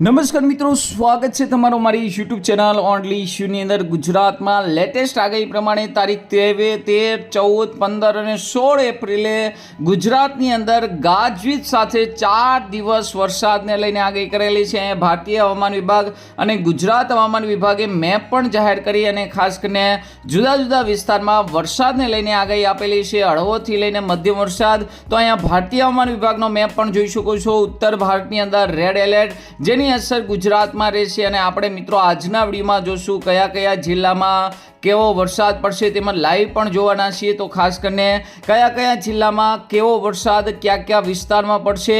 નમસ્કાર મિત્રો, સ્વાગત છે તમારો મારી યુટ્યુબ ચેનલ ઓનલી ઇશ્યુની અંદર ગુજરાતમાં લેટેસ્ટ આગાહી પ્રમાણે તારીખ તેવે, તેર, ચૌદ, પંદર અને સોળ એપ્રિલે ગુજરાતની અંદર ગાજવીજ સાથે ચાર દિવસ વરસાદને લઈને આગાહી કરેલી છે. ભારતીય હવામાન વિભાગ અને ગુજરાત હવામાન વિભાગે મેપ પણ જાહેર કરી અને ખાસ કરીને જુદા જુદા વિસ્તારમાં વરસાદને લઈને આગાહી આપેલી છે. હળવોથી લઈને મધ્યમ વરસાદ. તો અહીંયા ભારતીય હવામાન વિભાગનો મેપ પણ જોઈ શકો છો. ઉત્તર ભારતની અંદર રેડ એલર્ટ જેની અસર ગુજરાતમાં રહેશે અને આપણે મિત્રો આજના વિડીયોમાં જોશું કયા કયા જિલ્લામાં કેવો વરસાદ પડશે તેમાં લાઈવ પણ જોવાના છીએ. તો ખાસ કરીને કયા કયા જિલ્લામાં કેવો વરસાદ કયા કયા વિસ્તારમાં પડશે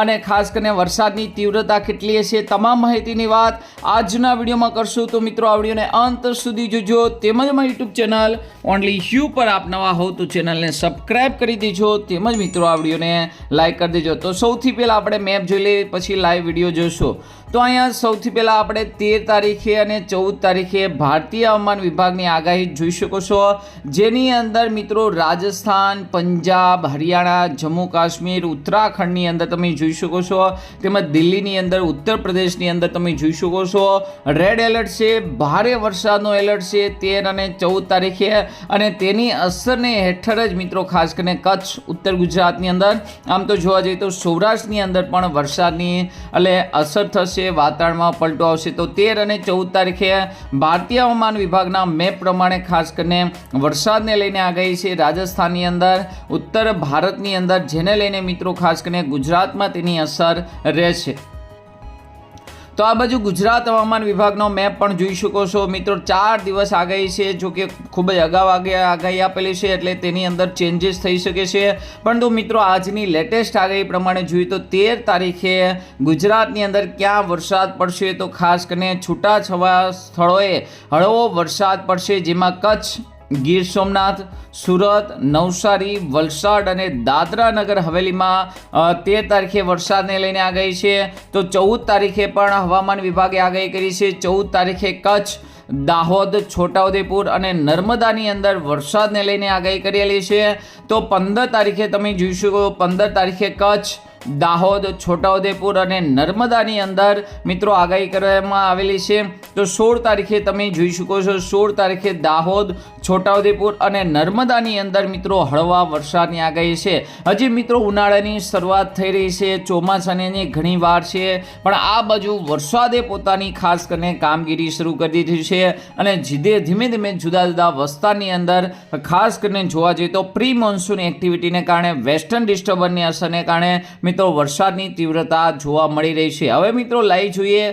અને ખાસ કરીને વરસાદની તીવ્રતા કેટલી હશે તમામ માહિતીની વાત આજના વિડીયોમાં કરશું. તો મિત્રો, આ વિડીયોને અંત સુધી જોજો. તેમજ મારી યુટ્યુબ ચેનલ ઓનલી યુ પર આપ નવા હો તો ચેનલને સબસ્ક્રાઇબ કરી દેજો. તેમજ મિત્રો, આ વિડીયોને લાઈક કરી દેજો. તો સૌથી પહેલાં આપણે મેપ જોઈ લઈએ, પછી લાઈવ વીડિયો જોઈશું તો અહીંયા સૌથી પહેલાં આપણે તેર તારીખે અને ચૌદ તારીખે ભારતીય હવામાન વિભાગની આગાહી જોઈ શકો છો. જેની અંદર મિત્રો રાજસ્થાન, પંજાબ, હરિયાણા, જમ્મુ, કાશ્મીર, ઉત્તરાખંડની અંદર તમે જોઈ શકો છો. તેમજ દિલ્હીની અંદર, ઉત્તર પ્રદેશની અંદર તમે જોઈ શકો છો. રેડ એલર્ટ છે, ભારે વરસાદનો એલર્ટ છે તેર અને ચૌદ તારીખે. અને તેની અસરને હેઠળ જ મિત્રો ખાસ કરીને કચ્છ, ઉત્તર ગુજરાતની અંદર. આમ તો જોવા જઈએ તો સૌરાષ્ટ્રની અંદર પણ વરસાદની એટલે અસર થશે વાતાવરણમાં પલટો આવશે તો તેર અને ચૌદ તારીખે ભારતીય હવામાન વિભાગના મેપ પ્રમાણે ખાસ કરીને વરસાદને લઈને આગાહી છે. રાજસ્થાનની અંદર, ઉત્તર ભારતની અંદર, જેને લઈને મિત્રો ખાસ કરીને ગુજરાતમાં તેની અસર રહેશે. તો આ બાજુ ગુજરાત હવામાન વિભાગનો મેપ પણ જોઈ શકો છો. મિત્રો, ચાર દિવસ આગાહી છે, જો કે ખૂબ જ અગાઉ આગે, આગાહી આપેલી છે, એટલે તેની અંદર ચેન્જીસ થઈ શકે છે. પરંતુ મિત્રો, આજની લેટેસ્ટ આગાહી પ્રમાણે જોઈએ તો તેર તારીખે ગુજરાતની અંદર ક્યાં વરસાદ પડશે? તો ખાસ કરીને છૂટાછવા સ્થળોએ હળવો વરસાદ પડશે, જેમાં કચ્છ ગીર સોમનાથ, સુરત, નવસારી, વલસાડ અને દાદરા નગર હવેલીમાં તેર તારીખે વરસાદને લઈને આગાહી છે. તો ચૌદ તારીખે પણ હવામાન વિભાગે આગાહી કરી છે. ચૌદ તારીખે કચ્છ, દાહોદ, છોટાઉદેપુર અને નર્મદાની અંદર વરસાદને લઈને આગાહી કરેલી છે. તો પંદર તારીખે તમે જોઈ શકો, પંદર તારીખે કચ્છ દાહોદ, છોટાઉદેપુર અને નર્મદાની અંદર મિત્રો આગાહી કરવામાં આવેલી છે. તો સોળ તારીખે તમે જોઈ શકો છો, સોળ તારીખે દાહોદ, છોટાઉદેપુર અને નર્મદાની અંદર મિત્રો હળવા વરસાદની આગાહી છે. હજી મિત્રો ઉનાળાની શરૂઆત થઈ રહી છે, ચોમાસાની ઘણી વાર છે, પણ આ બાજુ વરસાદે પોતાની ખાસ કરીને કામગીરી શરૂ કરી દીધી છે અને જીધે ધીમે ધીમે જુદા જુદા વસ્તારની અંદર ખાસ કરીને જોવા જઈએ તો પ્રી મોન્સૂન એક્ટિવિટીને કારણે વેસ્ટર્ન ડિસ્ટર્બન્સની અસરને કારણે મિત્રો વરસાદની તીવ્રતા જોવા મળી રહી છે. હવે મિત્રો લઈ જોઈએ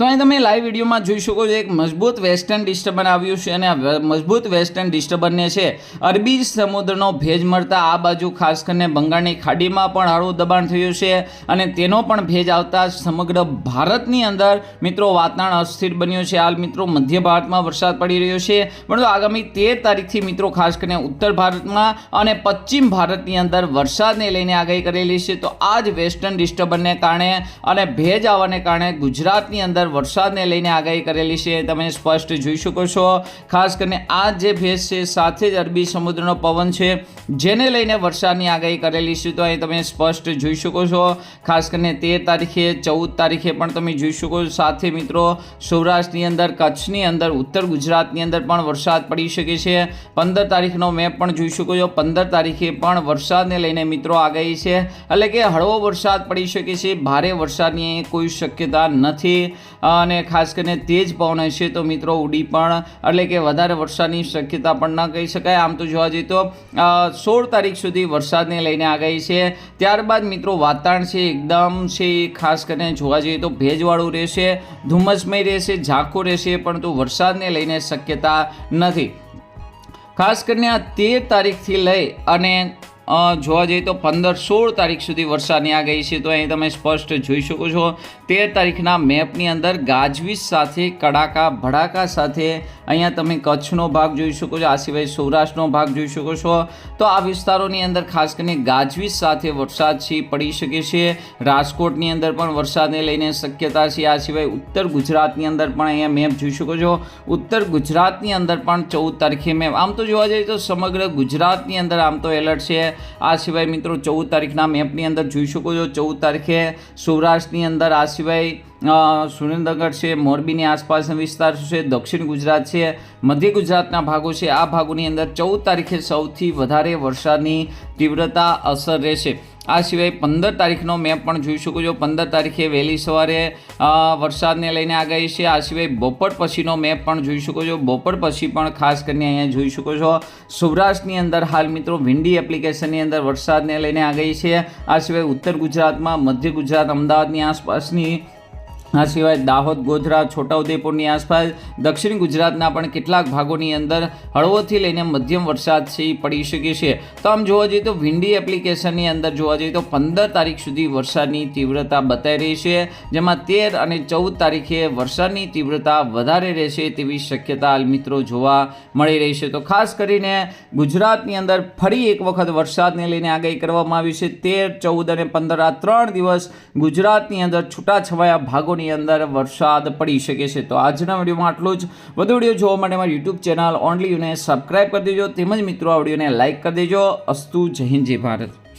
તો અહીં તમે લાઈવ વિડીયોમાં જોઈ શકો છો એક મજબૂત વેસ્ટર્ન ડિસ્ટર્બન આવ્યું છે અને આ મજબૂત વેસ્ટર્ન ડિસ્ટર્બનને છે અરબી સમુદ્રનો ભેજ મળતા આ બાજુ ખાસ કરીને બંગાળની ખાડીમાં પણ હળવું દબાણ થયું છે અને તેનો પણ ભેજ આવતા સમગ્ર ભારતની અંદર મિત્રો વાતાવરણ અસ્થિર બન્યું છે. હાલ મિત્રો મધ્ય ભારતમાં વરસાદ પડી રહ્યો છે. પરંતુ આગામી તેર તારીખથી મિત્રો ખાસ કરીને ઉત્તર ભારતમાં અને પશ્ચિમ ભારતની અંદર વરસાદને લઈને આગાહી કરેલી છે. તો આ જ વેસ્ટર્ન ડિસ્ટર્બનને કારણે અને ભેજ આવવાને કારણે ગુજરાતની અંદર વરસાદને લઈને આગાહી કરેલી છે તમે સ્પષ્ટ જોઈ શકો છો. ખાસ કરીને આ જે ભેજ છે, સાથે જ અરબી સમુદ્રનો પવન છે, જેને લઈને વરસાદની આગાહી કરેલી છે, તો અહીં તમે સ્પષ્ટ જોઈ શકો છો. ખાસ કરીને તેર તારીખે, ચૌદ તારીખે પણ તમે જોઈ શકો છો. સાથે મિત્રો, સૌરાષ્ટ્રની અંદર, કચ્છની અંદર, ઉત્તર ગુજરાતની અંદર પણ વરસાદ પડી શકે છે. પંદર તારીખનો મેપ પણ જોઈ શકો છો. પંદર તારીખે પણ વરસાદને લઈને મિત્રો આગાહી છે. એટલે કે હળવો વરસાદ પડી શકે છે. ભારે વરસાદની કોઈ શક્યતા નથી. અને ખાસ કરીને તેજ પવન હશે તો મિત્રો ઉડી પણ, એટલે કે વધારે વરસાદની શક્યતા પણ ન કહી શકાય. આમ તો જોવા જઈએ તો સોળ તારીખ સુધી વરસાદને લઈને આગાહી છે. ત્યારબાદ મિત્રો વાતાવરણ છે એકદમ છે, ખાસ કરીને જોવા જઈએ તો ભેજવાળું રહેશે, ધુમ્મસમય રહેશે, ઝાંખું રહેશે, પરંતુ વરસાદને લઈને શક્યતા નથી. ખાસ કરીને આ તેર તારીખથી લઈ અને જોવા જઈએ તો પંદર સોળ તારીખ સુધી વરસાદની આગાહી છે, તો અહીં તમે સ્પષ્ટ જોઈ શકો છો. તેર તારીખના મેપની અંદર ગાજવીજ સાથે, કડાકા, ભડાકા સાથે અહીંયા તમે કચ્છનો ભાગ જોઈ શકો છો, આ સિવાય સૌરાષ્ટ્રનો ભાગ જોઈ શકો છો. તો આ વિસ્તારોની અંદર ખાસ કરીને ગાજવીજ સાથે વરસાદ છે, પડી શકે છે. રાજકોટની અંદર પણ વરસાદને લઈને શક્યતા છે, આ સિવાય ઉત્તર ગુજરાતની અંદર પણ અહીંયા મેપ જોઈ શકો છો. ઉત્તર ગુજરાતની અંદર પણ ચૌદ તારીખે મેપ. આમ તો જોવા જઈએ તો સમગ્ર ગુજરાતની અંદર આમ તો એલર્ટ છે. આ સિવાય મિત્રો ચૌદ તારીખના મેપની અંદર જોઈ શકો છો. ચૌદ તારીખે સૌરાષ્ટ્રની અંદર આ સિવાય સુરેન્દ્રનગર છે, મોરબીની આસપાસના વિસ્તાર છે, દક્ષિણ ગુજરાત છે, મધ્ય ગુજરાતના ભાગો છે. આ ભાગોની અંદર ચૌદ તારીખે સૌથી વધારે વરસાદની તીવ્રતા અસર રહેશે. આ સિવાય પંદર તારીખનો મેપ પણ જોઈ શકો છો. પંદર તારીખે વહેલી સવારે વરસાદને લઈને આગાહી છે. આ સિવાય બપોર પછીનો મેપ પણ જોઈ શકો છો. બપોર પછી પણ ખાસ કરીને અહીંયા જોઈ શકો છો. સૌરાષ્ટ્રની અંદર હાલ મિત્રો વિન્ડી એપ્લિકેશનની અંદર વરસાદને લઈને આગાહી છે. આ સિવાય ઉત્તર ગુજરાતમાં, મધ્ય ગુજરાત, અમદાવાદની આસપાસની આ સિવાય દાહોદ, ગોધરા, છોટાઉદેપુરની આસપાસ દક્ષિણ ગુજરાતના પણ કેટલાક ભાગોની અંદર હળવોથી લઈને મધ્યમ વરસાદ પડી શકે છે. તો આમ જોવા જઈએ તો વિન્ડી એપ્લિકેશનની અંદર જોવા જઈએ તો પંદર તારીખ સુધી વરસાદની તીવ્રતા બતાવી રહી છે, જેમાં તેર અને ચૌદ તારીખે વરસાદની તીવ્રતા વધારે રહેશે તેવી શક્યતા મિત્રો જોવા મળી રહી છે. તો ખાસ કરીને ગુજરાતની અંદર ફરી એક વખત વરસાદને લઈને આગાહી કરવામાં આવી છે. તેર, ચૌદ અને પંદર આ ત્રણ દિવસ ગુજરાતની અંદર છૂટાછવાયા ભાગોની અંદર વરસાદ પડી શકે છે. તો આજના વિડીયોમાં આટલું જ. વધુ વીડિયો જોવા માટે મારી યુટ્યુબ ચેનલ ઓનલી યુને સબસ્ક્રાઈબ કરી દેજો. તેમજ મિત્રો, આ વિડીયોને લાઇક કરી દેજો. અસ્તુ જય હિન્દ, જય ભારત.